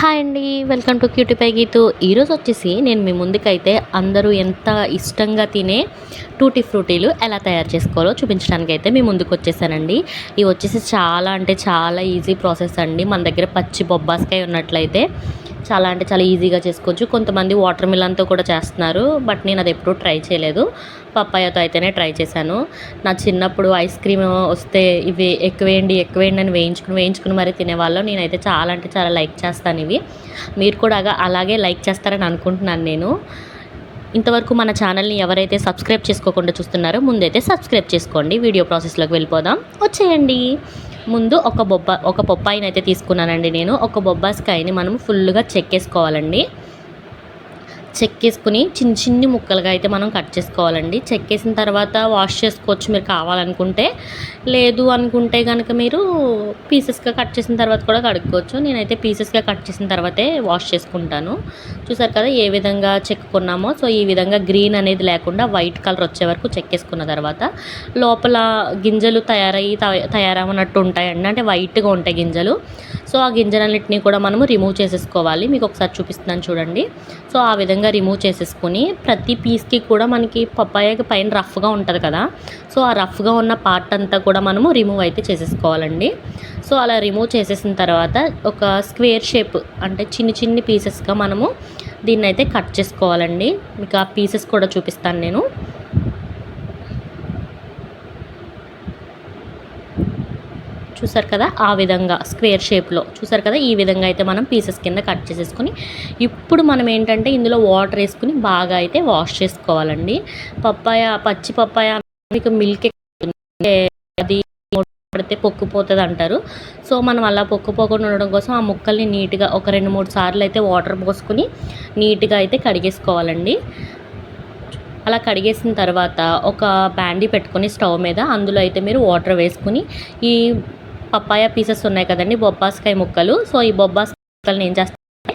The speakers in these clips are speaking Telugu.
హాయ్ అండి welcome to cutie pie Geethu. ఈరోజు వచ్చేసి నేను మీ ముందుకైతే అందరూ ఎంత ఇష్టంగా తినే టూటీ ఫ్రూటీలు ఎలా తయారు చేసుకోవాలో చూపించడానికి అయితే మీ ముందుకు వచ్చేసానండి. ఇవి వచ్చేసి చాలా అంటే చాలా ఈజీ ప్రాసెస్ అండి. మన దగ్గర పచ్చి బొబ్బాస్కాయ ఉన్నట్లయితే చాలా అంటే చాలా ఈజీగా చేసుకోవచ్చు. కొంతమంది వాటర్ మిలన్తో కూడా చేస్తున్నారు. బట్ నేను అది ఎప్పుడూ ట్రై చేయలేదు. పప్పాయతో అయితేనే ట్రై చేశాను. నా చిన్నప్పుడు ఐస్ క్రీమ్ వస్తే ఇవి ఎక్కువేయండి ఎక్కువేయండి అని వేయించుకుని వేయించుకుని మరీ తినేవాళ్ళం. నేనైతే చాలా అంటే చాలా లైక్ చేస్తాను ఇవి. మీరు కూడా అలాగే లైక్ చేస్తారని అనుకుంటున్నాను నేను. ఇంతవరకు మన ఛానల్ని ఎవరైతే సబ్స్క్రైబ్ చేసుకోకుండా చూస్తున్నారో ముందైతే సబ్స్క్రైబ్ చేసుకోండి. వీడియో ప్రాసెస్లోకి వెళ్ళిపోదాం. వచ్చేయండి. ముందు ఒక బొబ్బ ఒక బొప్పాయిని అయితే తీసుకున్నానండి నేను. ఒక బొబ్బాస్కాయని మనం ఫుల్గా చెక్కేసుకోవాలండి. చెక్కేసుకుని చిన్న చిన్ని ముక్కలుగా అయితే మనం కట్ చేసుకోవాలండి. చెక్కేసిన తర్వాత వాష్ చేసుకోవచ్చు మీరు కావాలనుకుంటే. లేదు అనుకుంటే కనుక మీరు పీసెస్గా కట్ చేసిన తర్వాత కూడా కడుక్కోవచ్చు. నేనైతే పీసెస్గా కట్ చేసిన తర్వాతే వాష్ చేసుకుంటాను. చూసారు కదా ఏ విధంగా చెక్కుకున్నామో. సో ఈ విధంగా గ్రీన్ అనేది లేకుండా వైట్ కలర్ వచ్చే వరకు చెక్కేసుకున్న తర్వాత లోపల గింజలు తయారయ్యి త- తయారవనట్టు ఉంటాయండి. అంటే వైట్గా ఉంటాయి గింజలు. సో ఆ గింజలన్నింటినీ కూడా మనము రిమూవ్ చేసేసుకోవాలి. మీకు ఒకసారి చూపిస్తున్నాను చూడండి. సో ఆ విధంగా రిమూవ్ చేసేసుకుని ప్రతి పీస్కి కూడా మనకి పప్పాయకి పైన రఫ్గా ఉంటుంది కదా. సో ఆ రఫ్గా ఉన్న పార్ట్ అంతా కూడా మనము రిమూవ్ అయితే చేసేసుకోవాలండి. సో అలా రిమూవ్ చేసేసిన తర్వాత ఒక స్క్వేర్ షేప్ అంటే చిన్ని చిన్ని పీసెస్గా మనము దీన్ని అయితే కట్ చేసుకోవాలండి. మీకు ఆ పీసెస్ కూడా చూపిస్తాను నేను. చూసారు కదా ఆ విధంగా స్క్వేర్ షేప్లో. చూసారు కదా ఈ విధంగా అయితే మనం పీసెస్ కింద కట్ చేసేసుకుని ఇప్పుడు మనం ఏంటంటే ఇందులో వాటర్ వేసుకుని బాగా అయితే వాష్ చేసుకోవాలండి. పప్పాయ పచ్చి పప్పాయ మీకు మిల్క్ అది పడితే పొక్కుపోతుంది అంటారు. సో మనం అలా పొక్కుపోకుండా ఉండడం కోసం ఆ ముక్కల్ని నీట్గా ఒక రెండు మూడు సార్లు అయితే వాటర్ పోసుకుని నీట్గా అయితే కడిగేసుకోవాలండి. అలా కడిగేసిన తర్వాత ఒక బ్యాండీ పెట్టుకొని స్టవ్ మీద అందులో అయితే మీరు వాటర్ వేసుకుని ఈ పప్పాయ పీసెస్ ఉన్నాయి కదండి బొబ్బాస్కాయ ముక్కలు. సో ఈ బొబ్బాస్కాయ ముక్కల్ని ఏం చేస్తారంటే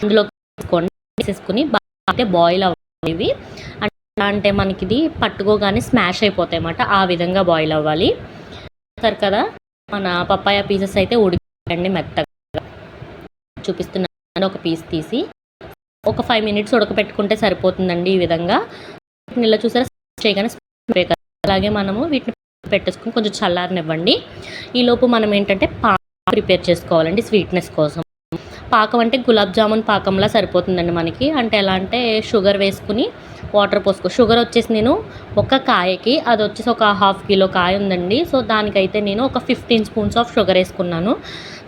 అందులో వేసుకోండి. వేసేసుకుని బాగా అయితే బాయిల్ అవ్వాలి. ఇవి అంటే మనకి ఇది పట్టుకోగానే స్మాష్ అయిపోతాయి అన్నమాట. ఆ విధంగా బాయిల్ అవ్వాలి. చూస్తారు కదా మన పప్పాయ పీసెస్ అయితే ఉడికండి మెత్తగా. చూపిస్తున్నాను ఒక పీస్ తీసి. ఒక ఫైవ్ మినిట్స్ ఉడకపెట్టుకుంటే సరిపోతుందండి ఈ విధంగా. ఇలా చూసారా చేయగానే అలాగే మనము వీటిని పెట్టేసుకుని కొంచెం చల్లారనివ్వండి. ఈలోపు మనం ఏంటంటే పాకం ప్రిపేర్ చేసుకోవాలండి స్వీట్నెస్ కోసం. పాకం అంటే గులాబ్ జామున్ పాకంలా సరిపోతుందండి మనకి. అంటే ఎలా అంటే షుగర్ వేసుకుని వాటర్ పోసుకో షుగర్ వచ్చేసి నేను ఒక కాయకి అది వచ్చేసి ఒక హాఫ్ కిలో కాయ ఉందండి. సో దానికైతే నేను ఒక ఫిఫ్టీన్ స్పూన్స్ ఆఫ్ షుగర్ వేసుకున్నాను.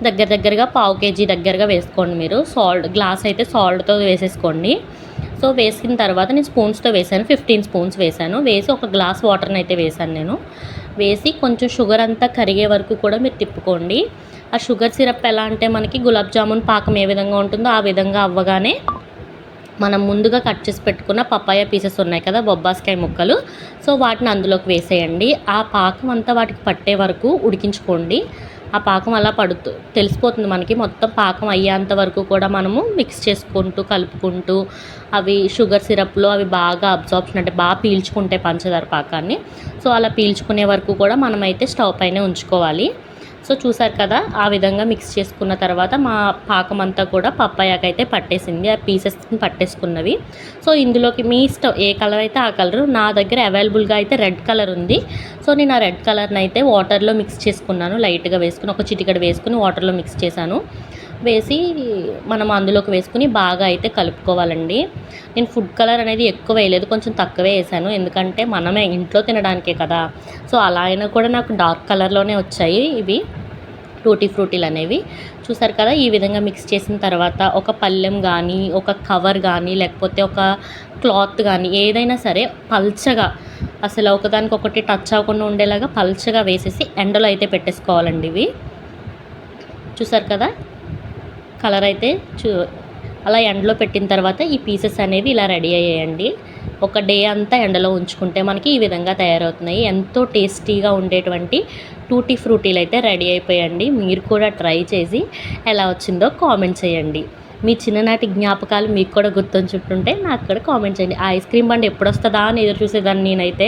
దగ్గర దగ్గరగా పావు కేజీ దగ్గరగా వేసుకోండి మీరు. సాల్ట్ గ్లాస్ అయితే సాల్ట్తో వేసేసుకోండి. సో వేసిన తర్వాత నేను స్పూన్స్తో వేసాను ఫిఫ్టీన్ స్పూన్స్ వేసాను వేసి ఒక గ్లాస్ వాటర్ని అయితే వేసాను నేను. వేసి కొంచెం షుగర్ అంతా కరిగే వరకు కూడా మీరు తిప్పుకోండి. ఆ షుగర్ సిరప్ ఎలా అంటే మనకి గులాబ్ జామున్ పాకం ఏ విధంగా ఉంటుందో ఆ విధంగా అవ్వగానే మనం ముందుగా కట్ చేసి పెట్టుకున్న పపాయ పీసెస్ ఉన్నాయి కదా బొబ్బాస్కాయ ముక్కలు. సో వాటిని అందులోకి వేసేయండి. ఆ పాకం అంతా వాటికి పట్టే వరకు ఉడికించుకోండి. ఆ పాకం అలా పడుతూ తెలిసిపోతుంది మనకి. మొత్తం పాకం అయ్యేంత వరకు కూడా మనము మిక్స్ చేసుకుంటూ కలుపుకుంటూ అవి షుగర్ సిరప్లో అవి బాగా అబ్జార్ప్షన్ అంటే బాగా పీల్చుకుంటాయి పంచదార పాకాన్ని. సో అలా పీల్చుకునే వరకు కూడా మనమైతే స్టవ్ పైనే ఉంచుకోవాలి. సో చూసారు కదా ఆ విధంగా మిక్స్ చేసుకున్న తర్వాత మా పాకం అంతా కూడా పప్పాయాకైతే పట్టేసింది. ఆ పీసెస్ పట్టేసుకున్నవి. సో ఇందులోకి మీ ఇష్టం ఏ కలర్ అయితే ఆ కలర్ నా దగ్గర అవైలబుల్గా అయితే రెడ్ కలర్ ఉంది. సో నేను ఆ రెడ్ కలర్ని అయితే వాటర్లో మిక్స్ చేసుకున్నాను. లైట్గా వేసుకుని ఒక చిటికడ వేసుకుని వాటర్లో మిక్స్ చేశాను. వేసి మనం అందులోకి వేసుకుని బాగా అయితే కలుపుకోవాలండి. నేను ఫుడ్ కలర్ అనేది ఎక్కువ వేయలేదు కొంచెం తక్కువే వేసాను. ఎందుకంటే మనమే ఇంట్లో తినడానికే కదా. సో అలా అయినా కూడా నాకు డార్క్ కలర్లోనే వచ్చాయి ఇవి. టూటీ ఫ్రూటీలు అనేవి. చూసారు కదా ఈ విధంగా మిక్స్ చేసిన తర్వాత ఒక పళ్ళెం కానీ ఒక కవర్ కానీ లేకపోతే ఒక క్లాత్ కానీ ఏదైనా సరే పల్చగా అసలు ఒకదానికి ఒకటి టచ్ అవ్వకుండా ఉండేలాగా పల్చగా వేసేసి ఎండలో అయితే పెట్టేసుకోవాలండి ఇవి. చూసారు కదా కలర్ అయితే చూ అలా ఎండలో పెట్టిన తర్వాత ఈ పీసెస్ అనేవి ఇలా రెడీ అయ్యాయండి. ఒక డే అంతా ఎండలో ఉంచుకుంటే మనకి ఈ విధంగా తయారవుతున్నాయి. ఎంతో టేస్టీగా ఉండేటువంటి టూటీ ఫ్రూటీలు అయితే రెడీ అయిపోయండి. మీరు కూడా ట్రై చేసి ఎలా వచ్చిందో కామెంట్ చేయండి. మీ చిన్ననాటి జ్ఞాపకాలు మీకు కూడా గుర్తుంచుంటుంటే నాకు కూడా కామెంట్ చేయండి. ఆ ఐస్ క్రీమ్ బండి ఎప్పుడు వస్తుందా అని ఎదురు చూసేదాన్ని నేనైతే.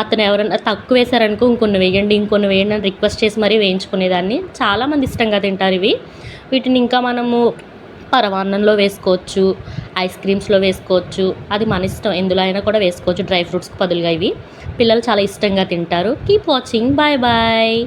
అతను ఎవరైనా తక్కువ వేశారనుకో ఇంకొన్ని వేయండి ఇంకొన్ని వేయండి అని రిక్వెస్ట్ చేసి మరీ వేయించుకునేదాన్ని. చాలామంది ఇష్టంగా తింటారు ఇవి. వీటిని ఇంకా మనము పరమాన్నంలో వేసుకోవచ్చు ఐస్ క్రీమ్స్లో వేసుకోవచ్చు అది మన ఇష్టం. ఎందులో అయినా కూడా వేసుకోవచ్చు. డ్రై ఫ్రూట్స్కి బదులుగా ఇవి. పిల్లలు చాలా ఇష్టంగా తింటారు. Keep watching bye bye